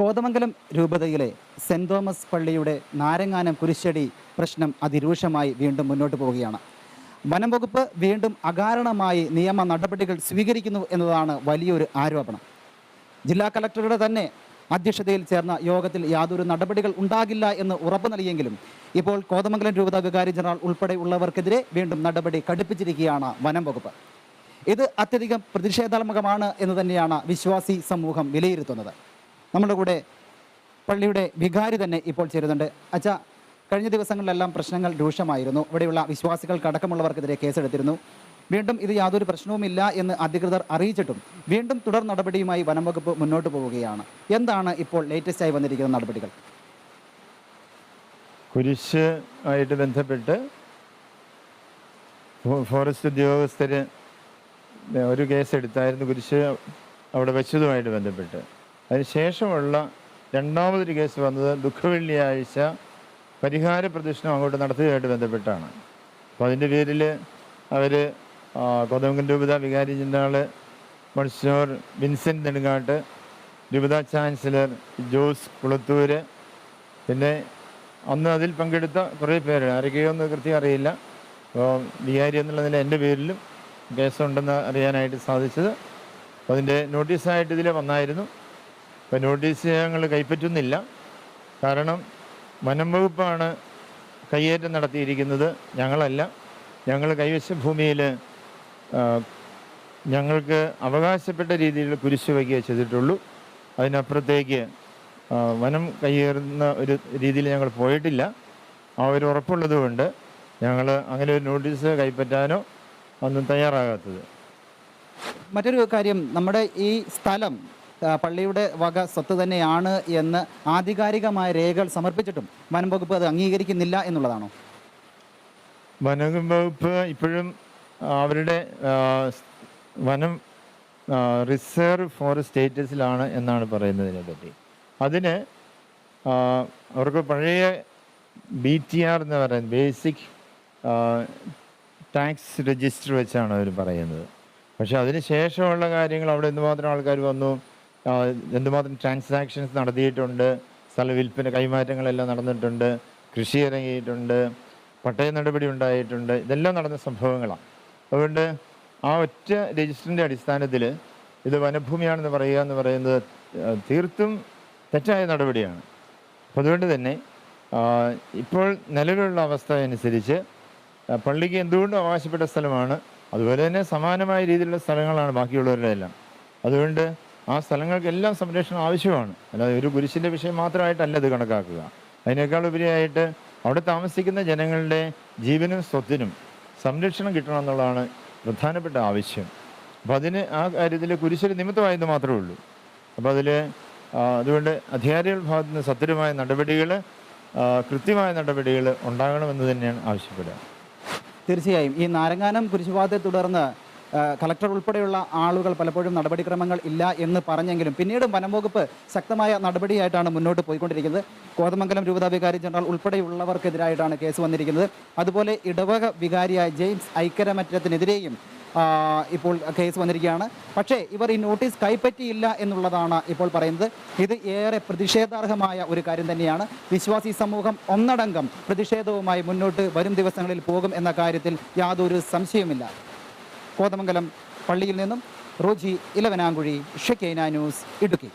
കോതമംഗലം രൂപതയിലെ saint Thomas പള്ളിയുടെ നാരങ്ങാനം കുരിശടി പ്രശ്നം അതിരൂക്ഷമായി വീണ്ടും മുന്നോട്ട് പോവുകയാണ്. വനം വകുപ്പ് വീണ്ടും അകാരണമായി നിയമ നടപടികൾ സ്വീകരിക്കുന്നു എന്നതാണ് വലിയൊരു ആരോപണം. ജില്ലാ കളക്ടറുടെ തന്നെ അധ്യക്ഷതയിൽ ചേർന്ന യോഗത്തിൽ യാതൊരു നടപടികൾ ഉണ്ടാകില്ല എന്ന് ഉറപ്പ് നൽകിയെങ്കിലും ഇപ്പോൾ കോതമംഗലം രൂപത വികാരി ജനറൽ ഉൾപ്പെടെയുള്ളവർക്കെതിരെ വീണ്ടും നടപടി കടുപ്പിച്ചിരിക്കുകയാണ് വനം വകുപ്പ്. ഇത് അത്യധികം പ്രതിഷേധാത്മകമാണ് എന്ന് തന്നെയാണ് വിശ്വാസി സമൂഹം വിലയിരുത്തുന്നത്. നമ്മുടെ കൂടെ പള്ളിയുടെ വികാരി തന്നെ ഇപ്പോൾ ചേരുന്നുണ്ട്. അച്ഛ കഴിഞ്ഞ ദിവസങ്ങളിലെല്ലാം പ്രശ്നങ്ങൾ രൂക്ഷമായിരുന്നു. ഇവിടെയുള്ള വിശ്വാസികൾക്കടക്കമുള്ളവർക്കെതിരെ കേസെടുത്തിരുന്നു. വീണ്ടും ഇത് യാതൊരു പ്രശ്നവുമില്ല എന്ന് അധികൃതർ അറിയിച്ചിട്ടും വീണ്ടും തുടർ നടപടിയുമായി വനം വകുപ്പ് മുന്നോട്ട് പോവുകയാണ്. എന്താണ് ഇപ്പോൾ ലേറ്റസ്റ്റ് ആയി വന്നിരിക്കുന്ന നടപടികൾ? കുരിശ് ആയിട്ട് ബന്ധപ്പെട്ട് ഫോറസ്റ്റ് ഉദ്യോഗസ്ഥർ ഒരു കേസ് എടുത്തായിരുന്നു കുരിശ് അവിടെ വെച്ചതുമായിട്ട് ബന്ധപ്പെട്ട്. അതിന് ശേഷമുള്ള രണ്ടാമതൊരു കേസ് വന്നത് ദുഃഖവെള്ളിയാഴ്ച പരിഹാര പ്രദക്ഷിണം അങ്ങോട്ട് നടത്തുകയായിട്ട് ബന്ധപ്പെട്ടാണ്. അപ്പോൾ അതിന്റെ പേരിൽ അവർ കൊതമുഖൻ രൂപത വികാരി ജനറൽ മൺസൂർ വിൻസെന്റ് നെടുങ്ങാട്ട് രൂപത ചാൻസലർ ജോസ് കുളത്തൂര് പിന്നെ അന്ന് അതിൽ പങ്കെടുത്ത കുറേ പേര് ആരൊക്കെയൊന്നും കൃത്യം അറിയില്ല. അപ്പോൾ വികാരി എന്നുള്ള നില എന്റെ പേരിലും കേസുണ്ടെന്ന് അറിയാനായിട്ട് സാധിച്ചത്. അതിന്റെ നോട്ടീസായിട്ട് ഇതിൽ വന്നായിരുന്നു. അപ്പോൾ നോട്ടീസ് ഞങ്ങൾ കൈപ്പറ്റുന്നില്ല. കാരണം വനം വകുപ്പാണ് കയ്യേറ്റം നടത്തിയിരിക്കുന്നത്. ഞങ്ങളല്ല. ഞങ്ങൾ കൈവശ ഭൂമിയിൽ ഞങ്ങൾക്ക് അവകാശപ്പെട്ട രീതിയിൽ കുരിശ് വയ്ക്കുക ചെയ്തിട്ടുള്ളൂ. അതിനപ്പുറത്തേക്ക് വനം കയ്യേറുന്ന ഒരു രീതിയിൽ ഞങ്ങൾ പോയിട്ടില്ല. ആ ഒരു ഉറപ്പുള്ളത് കൊണ്ട് ഞങ്ങൾ അങ്ങനെ ഒരു നോട്ടീസ് കൈപ്പറ്റാനോ ഒന്നും തയ്യാറാകാത്തത്. മറ്റൊരു കാര്യം നമ്മുടെ ഈ സ്ഥലം പള്ളിയുടെ വക സ്വത്ത് തന്നെയാണ് എന്ന് ആധികാരികമായ രേഖകൾ സമർപ്പിച്ചിട്ടും വനം വകുപ്പ് അത് അംഗീകരിക്കുന്നില്ല എന്നുള്ളതാണോ? വനം വകുപ്പ് ഇപ്പോഴും അവരുടെ വനം റിസർവ് ഫോറസ്റ്റ് സ്റ്റേറ്റസിലാണ് എന്നാണ് പറയുന്നതിനെ പറ്റി. അതിന് അവർക്ക് പഴയ ബി ടി ആർ എന്ന് പറയുന്നത് ബേസിക് ടാക്സ് രജിസ്റ്റർ വെച്ചാണ് അവർ പറയുന്നത്. പക്ഷെ അതിന് ശേഷമുള്ള കാര്യങ്ങൾ അവിടെ എന്തുമാത്രം ആൾക്കാർ വന്നു? എന്തുമാത്രം ട്രാൻസാക്ഷൻസ് നടത്തിയിട്ടുണ്ട് സ്ഥല വിൽപ്പന കൈമാറ്റങ്ങളെല്ലാം നടന്നിട്ടുണ്ട് കൃഷി ഇറങ്ങിയിട്ടുണ്ട് പട്ടയ നടപടി ഉണ്ടായിട്ടുണ്ട് ഇതെല്ലാം നടന്ന സംഭവങ്ങളാണ്. അതുകൊണ്ട് ആ ഒറ്റ രജിസ്റ്ററിന്റെ അടിസ്ഥാനത്തിൽ ഇത് വനഭൂമിയാണെന്ന് പറയുക എന്ന് പറയുന്നത് തീർത്തും തെറ്റായ നടപടിയാണ്. അപ്പോൾ അതുകൊണ്ട് തന്നെ ഇപ്പോൾ നിലവിലുള്ള അവസ്ഥ അനുസരിച്ച് പള്ളിക്ക് എന്തുകൊണ്ടും അവകാശപ്പെട്ട സ്ഥലമാണ് അതുപോലെ തന്നെ സമാനമായ രീതിയിലുള്ള സ്ഥലങ്ങളാണ് ബാക്കിയുള്ളവരുടെ എല്ലാം. അതുകൊണ്ട് ആ സ്ഥലങ്ങൾക്കെല്ലാം സംരക്ഷണം ആവശ്യമാണ്. അല്ലാതെ ഒരു കുരിശിന്റെ വിഷയം മാത്രമായിട്ടല്ല ഇത് കണക്കാക്കുക. അതിനേക്കാൾ ഉപരിയായിട്ട് അവിടെ താമസിക്കുന്ന ജനങ്ങളുടെ ജീവനും സ്വത്തിനും സംരക്ഷണം കിട്ടണം എന്നുള്ളതാണ് പ്രധാനപ്പെട്ട ആവശ്യം. അപ്പോൾ അതിന് ആ കാര്യത്തിൽ കുരിശൊരു നിമിത്തമായെന്ന് മാത്രമേ ഉള്ളൂ. അപ്പോൾ അതിൽ അതുകൊണ്ട് അധികാരികൾ ഭാഗത്തു നിന്ന് സത്വരമായ നടപടികൾ കൃത്യമായ നടപടികൾ ഉണ്ടാകണമെന്ന് തന്നെയാണ് ആവശ്യപ്പെടുക. തീർച്ചയായും. ഈ നാരങ്ങാനം കുരിശുപാതയെ തുടർന്ന് കളക്ടർ ഉൾപ്പെടെയുള്ള ആളുകൾ പലപ്പോഴും നടപടിക്രമങ്ങൾ ഇല്ല എന്ന് പറഞ്ഞെങ്കിലും പിന്നീട് വനം വകുപ്പ് ശക്തമായ നടപടിയായിട്ടാണ് മുന്നോട്ട് പോയിക്കൊണ്ടിരിക്കുന്നത്. കോതമംഗലം രൂപതാ വികാരി ജനറൽ ഉൾപ്പെടെയുള്ളവർക്കെതിരായിട്ടാണ് കേസ് വന്നിരിക്കുന്നത്. അതുപോലെ ഇടവക വികാരിയായ ജെയിംസ് ഐക്കരമറ്റത്തിനെതിരെയും ഇപ്പോൾ കേസ് വന്നിരിക്കുകയാണ്. പക്ഷേ ഇവർ ഈ നോട്ടീസ് കൈപ്പറ്റിയില്ല എന്നുള്ളതാണ് ഇപ്പോൾ പറയുന്നത്. ഇത് ഏറെ പ്രതിഷേധാർഹമായ ഒരു കാര്യം തന്നെയാണ്. വിശ്വാസി സമൂഹം ഒന്നടങ്കം പ്രതിഷേധവുമായി മുന്നോട്ട് വരും ദിവസങ്ങളിൽ പോകും എന്ന കാര്യത്തിൽ യാതൊരു സംശയവുമില്ല. കോതമംഗലം പള്ളിയിൽ നിന്നും റോജി ഇലവനാങ്കുഴി ഷെക്കൈന ന്യൂസ് ഇടുക്കി.